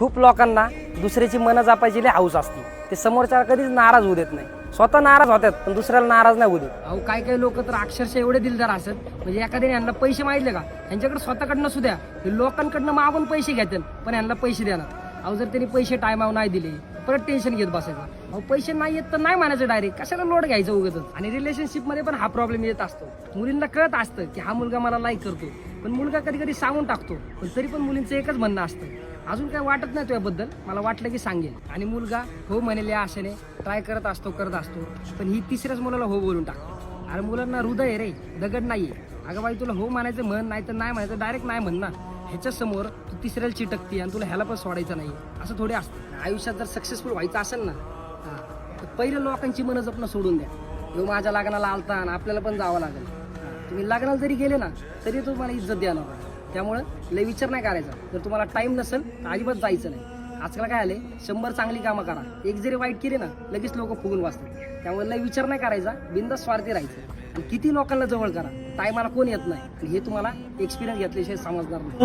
खूप लोकांना दुसऱ्याची मनं जपायची लय हाऊस असते. ते समोरच्या कधीच नाराज होऊ देत नाही. स्वतः नाराज होतात पण दुसऱ्याला नाराज नाही होऊ देत. अहो काय काय लोक तर अक्षरशः एवढे दिलदार असत. म्हणजे एखाद्याने यांना पैसे मागितले का? यांच्याकडे स्वतःकडनं सुद्धा हे लोकांकडनं मागून पैसे घेतात पण यांना पैसे देणार अहो जर त्यांनी पैसे टायमावर नाही दिले परत टेन्शन घेत बसायचं. अहो पैसे नाही येत तर नाही म्हणायचं डायरेक्ट कशाला लोड घ्यायचं उगत आणि रिलेशनशिपमध्ये पण हा प्रॉब्लेम येत असतो. मुलींना कळत असतं की हा मुलगा मला लाईक करतो. पण मुलगा कधी कधी सांगून टाकतो. पण तरी पण मुलींचं एकच म्हणणं असतं. अजून काय वाटत नाही तुझ्याबद्दल मला वाटलं की सांगेल. आणि मुलगा हो म्हणेल या आशेने ट्राय करत असतो करत असतो पण ही तिसऱ्याच मुलाला हो बोलून टाकतो. अरे मुलांना हृदय रे दगड नाहीये. अगं बाई तुला हो म्हणायचं म्हण नाही तर नाही म्हणायचं डायरेक्ट नाही म्हण ना ह्याच्या समोर तू तिसऱ्याला चिटकते आणि तुला ह्याला पण सोडायचं नाही असं थोडे असतं. आयुष्यात जर सक्सेसफुल व्हायचं असेल ना तर पहिलं लोकांची मनं जपणं सोडून द्या. ह्यो माझ्या लग्नाला आलता आणि आपल्याला पण जावं लागेल. तुम्ही लग्नाला जरी गेले ना तरी तुम्हाला इज्जत द्यायला पाहिजे त्यामुळं लय विचार नाही करायचा. जर तुम्हाला टाईम नसेल तर अजिबात जायचं नाही. आजकाल काय आले शंभर चांगली कामं करा. एक जरी वाईट केली ना लगेच लोक फुगून वाचतात त्यामुळे लय विचार नाही करायचा. बिंदास स्वार्थी राहायचं. आणि किती लोकांना जवळ करा. टायमाला कोण येत नाही. आणि हे तुम्हाला एक्सपिरियन्स घेतल्याशिवाय समजणार नाही.